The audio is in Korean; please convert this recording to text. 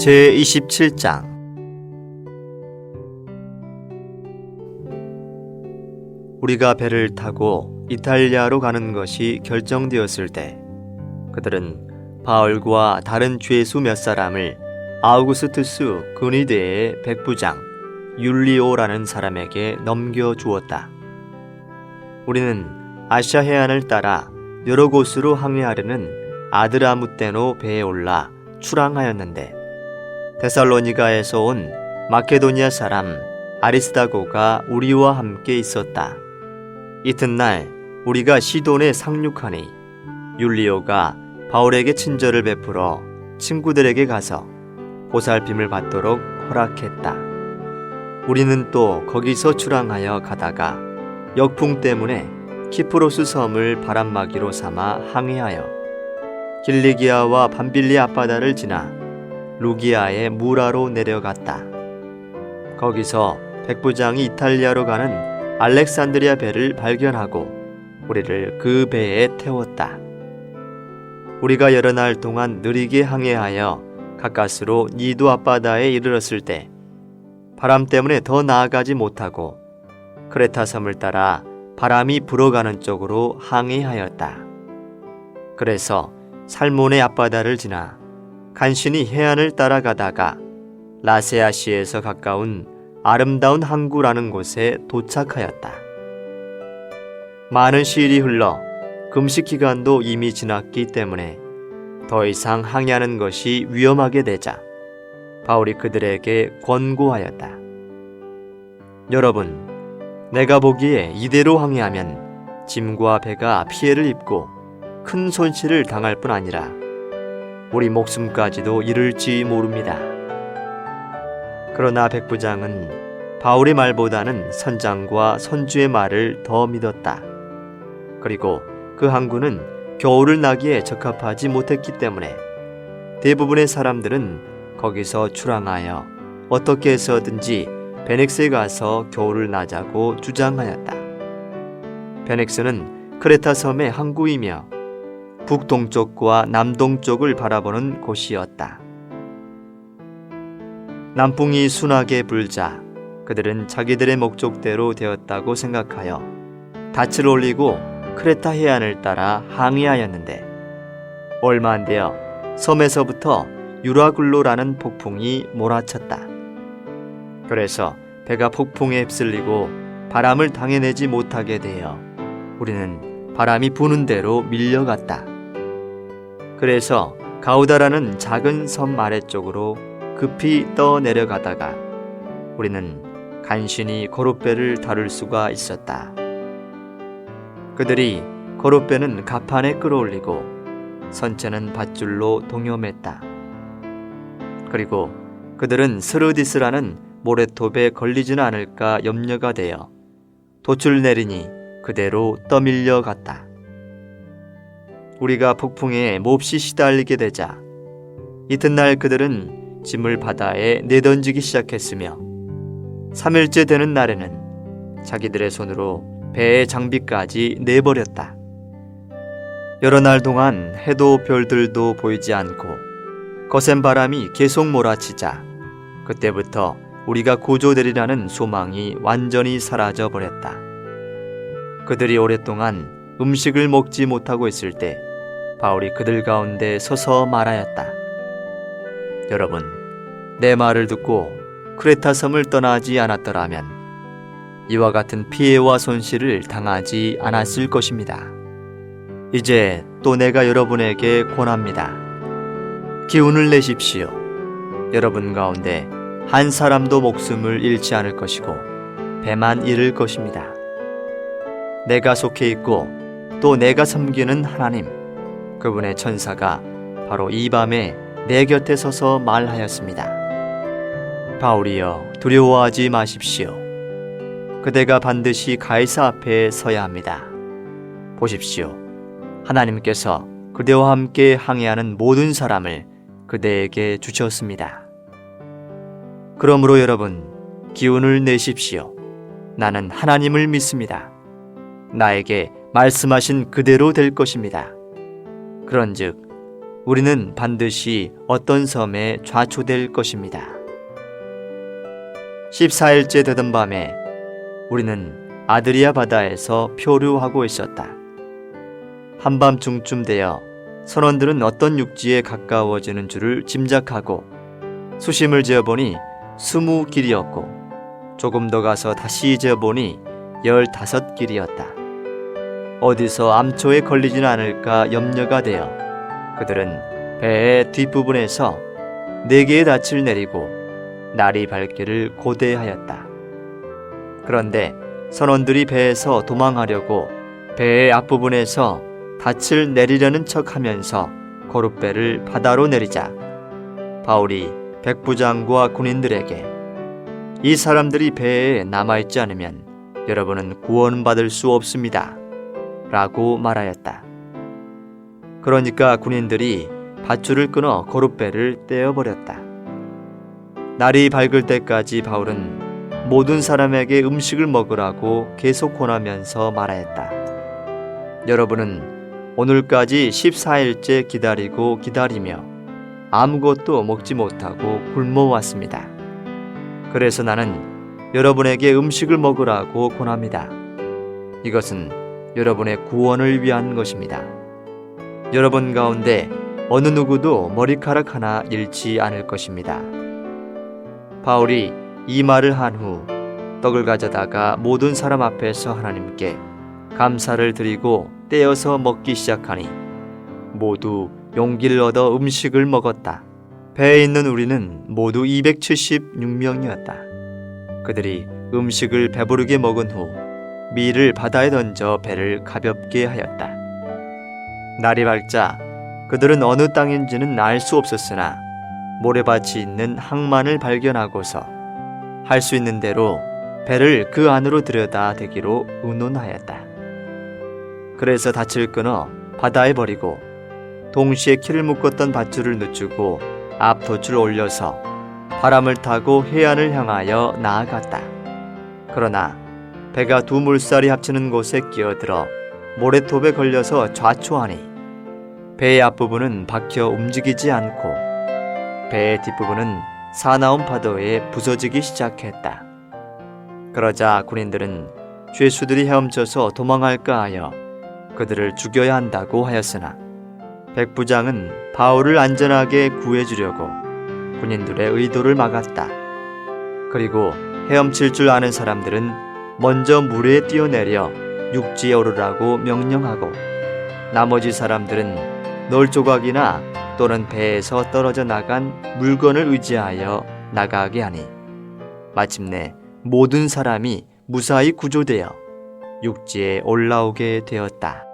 제 27장 우리가 배를 타고 이탈리아로 가는 것이 결정되었을 때 그들은 바울과 다른 죄수 몇 사람을 아우구스투스 근위대의 백부장 율리오라는 사람에게 넘겨 주었다. 우리는 아시아 해안을 따라 여러 곳으로 항해하려는 아드라무테노 배에 올라 출항하였는데 데살로니가에서 온 마케도니아 사람 아리스다고가 우리와 함께 있었다. 이튿날 우리가 시돈에 상륙하니 율리오가 바울에게 친절을 베풀어 친구들에게 가서 보살핌을 받도록 허락했다. 우리는 또 거기서 출항하여 가다가 역풍 때문에 키프로스 섬을 바람막이로 삼아 항해하여 길리기아와 밤빌리 앞바다를 지나 루기아의 무라로 내려갔다. 거기서 백부장이 이탈리아로 가는 알렉산드리아 배를 발견하고 우리를 그 배에 태웠다. 우리가 여러 날 동안 느리게 항해하여 가까스로 니도 앞바다에 이르렀을 때 바람 때문에 더 나아가지 못하고 크레타 섬을 따라 바람이 불어가는 쪽으로 항해하였다. 그래서 살몬의 앞바다를 지나 간신히 해안을 따라가다가 라세아시에서 가까운 아름다운 항구라는 곳에 도착하였다. 많은 시일이 흘러 금식 기간도 이미 지났기 때문에 더 이상 항해하는 것이 위험하게 되자 바울이 그들에게 권고하였다. 여러분, 내가 보기에 이대로 항해하면 짐과 배가 피해를 입고 큰 손실을 당할 뿐 아니라 우리 목숨까지도 잃을지 모릅니다. 그러나 백부장은 바울의 말보다는 선장과 선주의 말을 더 믿었다. 그리고 그 항구는 겨울을 나기에 적합하지 못했기 때문에 대부분의 사람들은 거기서 출항하여 어떻게 해서든지 베넥스에 가서 겨울을 나자고 주장하였다. 베넥스는 크레타 섬의 항구이며 북동쪽과 남동쪽을 바라보는 곳이었다. 남풍이 순하게 불자 그들은 자기들의 목적대로 되었다고 생각하여 닻을 올리고 크레타 해안을 따라 항해하였는데 얼마 안 되어 섬에서부터 유라굴로라는 폭풍이 몰아쳤다. 그래서 배가 폭풍에 휩쓸리고 바람을 당해내지 못하게 되어 우리는 바람이 부는 대로 밀려갔다. 그래서 가우다라는 작은 섬 아래쪽으로 급히 떠 내려가다가 우리는 간신히 거룻배를 다룰 수가 있었다. 그들이 거룻배는 가판에 끌어올리고 선체는 밧줄로 동여맸다. 그리고 그들은 스르디스라는 모래톱에 걸리지는 않을까 염려가 되어 돛을 내리니 그대로 떠밀려 갔다. 우리가 폭풍에 몹시 시달리게 되자 이튿날 그들은 짐을 바다에 내던지기 시작했으며 3일째 되는 날에는 자기들의 손으로 배의 장비까지 내버렸다. 여러 날 동안 해도 별들도 보이지 않고 거센 바람이 계속 몰아치자 그때부터 우리가 구조되리라는 소망이 완전히 사라져 버렸다. 그들이 오랫동안 음식을 먹지 못하고 있을 때 바울이 그들 가운데 서서 말하였다. 여러분, 내 말을 듣고 크레타 섬을 떠나지 않았더라면 이와 같은 피해와 손실을 당하지 않았을 것입니다. 이제 또 내가 여러분에게 권합니다. 기운을 내십시오. 여러분 가운데 한 사람도 목숨을 잃지 않을 것이고 배만 잃을 것입니다. 내가 속해 있고 또 내가 섬기는 하나님, 그분의 천사가 바로 이 밤에 내 곁에 서서 말하였습니다. 바울이여 두려워하지 마십시오. 그대가 반드시 가이사 앞에 서야 합니다. 보십시오. 하나님께서 그대와 함께 항해하는 모든 사람을 그대에게 주셨습니다. 그러므로 여러분, 기운을 내십시오. 나는 하나님을 믿습니다. 나에게 말씀하신 그대로 될 것입니다. 그런즉 우리는 반드시 어떤 섬에 좌초될 것입니다. 14일째 되던 밤에 우리는 아드리아 바다에서 표류하고 있었다. 한밤중쯤 되어 선원들은 어떤 육지에 가까워지는 줄을 짐작하고 수심을 재어보니 스무 길이었고 조금 더 가서 다시 재어보니 열다섯 길이었다. 어디서 암초에 걸리지는 않을까 염려가 되어 그들은 배의 뒷부분에서 네 개의 닻을 내리고 날이 밝기를 고대하였다. 그런데 선원들이 배에서 도망하려고 배의 앞부분에서 닻을 내리려는 척 하면서 거룻배를 바다로 내리자 바울이 백부장과 군인들에게 이 사람들이 배에 남아있지 않으면 여러분은 구원받을 수 없습니다. 라고 말하였다. 그러니까 군인들이 밧줄을 끊어 거룻배를 떼어버렸다. 날이 밝을 때까지 바울은 모든 사람에게 음식을 먹으라고 계속 권하면서 말하였다. 여러분은 오늘까지 14일째 기다리고 기다리며 아무것도 먹지 못하고 굶어왔습니다. 그래서 나는 여러분에게 음식을 먹으라고 권합니다. 이것은 여러분의 구원을 위한 것입니다. 여러분 가운데 어느 누구도 머리카락 하나 잃지 않을 것입니다. 바울이 이 말을 한 후 떡을 가져다가 모든 사람 앞에서 하나님께 감사를 드리고 떼어서 먹기 시작하니 모두 용기를 얻어 음식을 먹었다. 배에 있는 우리는 모두 276명이었다. 그들이 음식을 배부르게 먹은 후 밀을 바다에 던져 배를 가볍게 하였다. 날이 밝자 그들은 어느 땅인지는 알 수 없었으나 모래밭이 있는 항만을 발견하고서 할 수 있는 대로 배를 그 안으로 들여다 대기로 의논하였다. 그래서 닻을 끊어 바다에 버리고 동시에 키를 묶었던 밧줄을 늦추고 앞 돛을 올려서 바람을 타고 해안을 향하여 나아갔다. 그러나 배가 두 물살이 합치는 곳에 끼어들어 모래톱에 걸려서 좌초하니 배의 앞부분은 박혀 움직이지 않고 배의 뒷부분은 사나운 파도에 부서지기 시작했다. 그러자 군인들은 죄수들이 헤엄쳐서 도망할까 하여 그들을 죽여야 한다고 하였으나 백부장은 바울을 안전하게 구해주려고 군인들의 의도를 막았다. 그리고 헤엄칠 줄 아는 사람들은 먼저 물에 뛰어내려 육지에 오르라고 명령하고 나머지 사람들은 널 조각이나 또는 배에서 떨어져 나간 물건을 의지하여 나가게 하니 마침내 모든 사람이 무사히 구조되어 육지에 올라오게 되었다.